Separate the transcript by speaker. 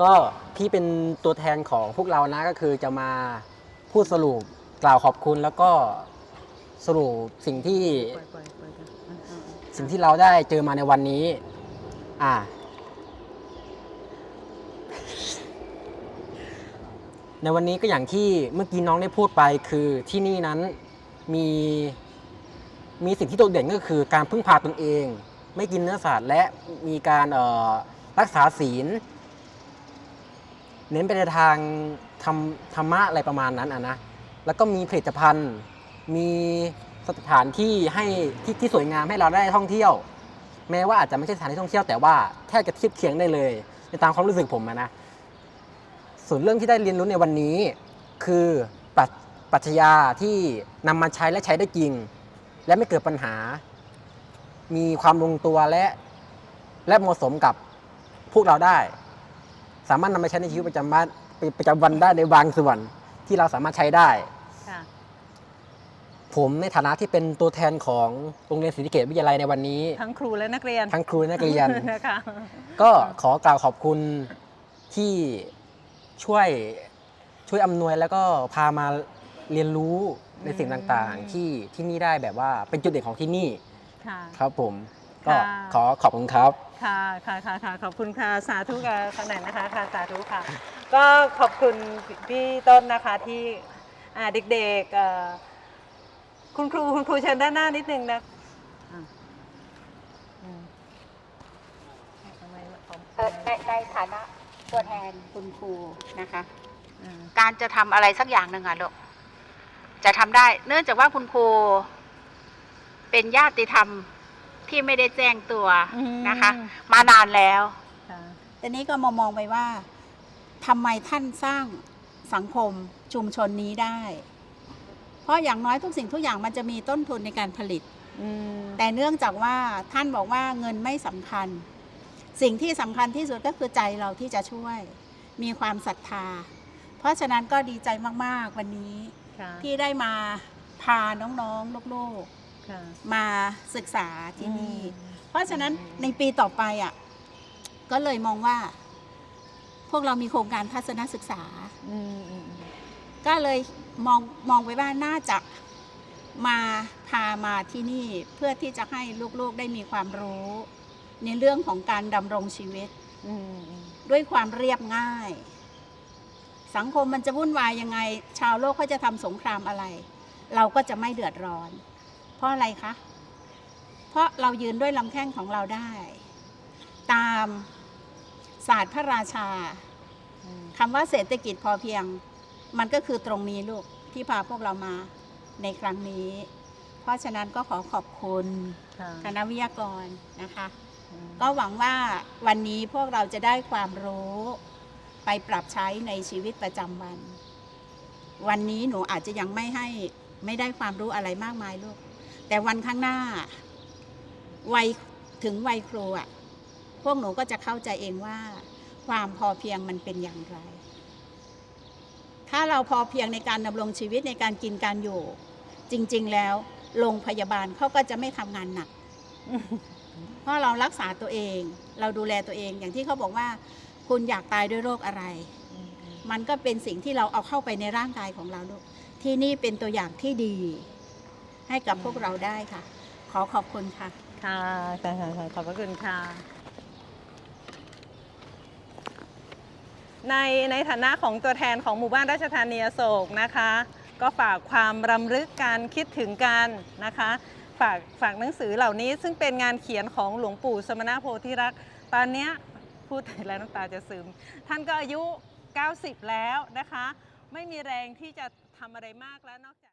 Speaker 1: ก็พี่เป็นตัวแทนของพวกเรานะก็คือจะมาพูดสรุปกล่าวขอบคุณแล้วก็สรุปสิ่งที่สิ่งที่เราได้เจอมาในวันนี้ อ่า ในวันนี้ก็อย่างที่เมื่อกี้น้องได้พูดไปคือที่นี่นั้นมีมีสิ่งที่โดดเด่นก็คือการพึ่งพาตนเอง ไม่กินเนื้อสัตว์และมีการรักษาศีล เน้นไปในทางธรรมธรรมะอะไรประมาณนั้นอะนะ แล้วก็มีผลิตภัณฑ์ มีสถานที่ให้ที่ที่สวยงามให้เราได้ท่องเที่ยว แม้ว่าอาจจะไม่ใช่สถานที่ท่องเที่ยวแต่ว่าแทบจะเทียบเคียงได้เลย ในตามความรู้สึกผมนะ ส่วนเรื่องที่ได้เรียนรู้ในวันนี้ คือปรัชปรัชญาที่นำมาใช้และใช้ได้จริง และไม่เกิดปัญหา มีความลงตัวและและเหมาะสมกับพวกเราได้ สามารถนำมาใช้ในชีวิตประจำวันประจำวันได้ในบางส่วนที่เราสามารถใช้ได้
Speaker 2: ค่ะ
Speaker 1: ผมในฐานะที่เป็นตัวแทนของโรงเรียนศรีสะเกษวิทยาลัยในวันนี้
Speaker 2: ทั้งครูและนักเรียน
Speaker 1: ทั้งครูและนักเรียน
Speaker 2: นะคะ
Speaker 1: ก็ขอกล่าวขอบคุณที่ช่วยช่วยอำนวยแล้วก็พามาเรียนรู้ในสิ่งต่างๆที่ที่นี่ได้แบบว่าเป็นจุดเด่นของที่นี่
Speaker 2: ค่ะ
Speaker 1: ครับผม ก็
Speaker 2: ค่ะ
Speaker 1: ขอขอบคุณครับ
Speaker 2: ค่ะค่ะค่ะค่ะขอบคุณค่ะสาธุกับขนาดนะคะค่ะสาธุค่ะ ก็ขอบคุณพี่ต้นนะคะที่อ่าเด็กๆเอ่อคุณครูคุณครูเชิญด้านหน้านิดนึงนะอะอืมทำไมผม
Speaker 3: เอ่อในในฐานะตัวแทนคุณครูนะคะ
Speaker 2: อ่า
Speaker 3: การจะทำอะไรสักอย่างหนึ่งอะลูกจะทำได้ เนื่องจากว่าคุณครูเป็นญาติธรรม ที่ไม่ได้แจ้งตัวนะคะ มานานแล้ว
Speaker 2: ค่ะ
Speaker 4: แต่นี้ก็มามองไปว่าทำไมท่านสร้างสังคมชุมชนนี้ได้ เพราะอย่างน้อยทุกสิ่งทุกอย่างมันจะมีต้นทุนในการผลิต
Speaker 2: อืม
Speaker 4: แต่เนื่องจากว่าท่านบอกว่าเงินไม่สำคัญ สิ่งที่สำคัญที่สุดก็คือใจเราที่จะช่วย มีความศรัทธา เพราะฉะนั้นก็ดีใจมาก ๆ วันนี้
Speaker 2: ค่ะ
Speaker 4: ที่ได้มาพาน้อง ๆ ลูก
Speaker 2: ค่ะ
Speaker 4: ๆ มาศึกษาที่นี่
Speaker 2: อืม
Speaker 4: เพราะฉะนั้นในปีต่อไปอะก็เลยมองว่า พวกเรามีโครงการทัศนศึกษา
Speaker 2: อืมอืมอืม
Speaker 4: ก็เลยมองมองไปว่าน่าจะมาพามาที่นี่เพื่อที่จะให้ลูกๆได้มีความรู้ ในเรื่องของการดำรงชีวิต
Speaker 2: อืมอืม
Speaker 4: ด้วยความเรียบง่าย สังคมมันจะวุ่นวายยังไง ชาวโลกเขาจะทำสงครามอะไร เราก็จะไม่เดือดร้อน เพราะอะไรคะ เพราะเรายืนด้วยลำแข้งของเราได้ ตามศาสตร์พระราชา
Speaker 2: อืม
Speaker 4: คำว่าเศรษฐกิจพอเพียง มันก็คือตรงนี้ลูกที่พาพวกเรามาในครั้งนี้ เพราะฉะนั้นก็ขอขอบคุณ
Speaker 2: ค่ะ
Speaker 4: คณะวิทยากรนะคะ
Speaker 2: อืม
Speaker 4: ก็หวังว่าวันนี้พวกเราจะได้ความรู้ไปปรับใช้ในชีวิตประจำวัน วันนี้หนูอาจจะยังไม่ให้ไม่ได้ความรู้อะไรมากมายลูก แต่วันข้างหน้าวัยถึงวัยครูอะพวกหนูก็จะเข้าใจเองว่า ความพอเพียงมันเป็นอย่างไร ถ้าเราพอเพียงในการดำรงชีวิตในการกินการอยู่ จริง ๆ แล้วโรงพยาบาลเขาก็จะไม่ทำงานหนัก เพราะเรารักษาตัวเอง เราดูแลตัวเอง อย่างที่เขาบอกว่า คุณอยากตายด้วยโรคอะไร
Speaker 2: มั
Speaker 4: นก็เป็นสิ่งที่เราเอาเข้าไปในร่างกายของเราลูกที่นี่เป็นตัวอย่างที่ดี ให้กับพวกเราได้ค่ะ ขอขอบคุณ
Speaker 2: ค่ะ ค่ะค่ะค่ะขอบพระคุณค่ะ ในในฐานะของตัวแทนของหมู่บ้านราชธานีอโศกนะคะ ก็ฝากความรำลึกการคิดถึงกันนะคะ ฝากฝากหนังสือเหล่านี้ซึ่งเป็นงานเขียนของหลวงปู่สมณโพธิรักษ์ตอนเนี้ยพูดถึงแล้วน้ำตาจะซึม ท่านก็อายุ 90 แล้วนะคะ ไม่มีแรงที่จะทำอะไรมากแล้วนอกจาก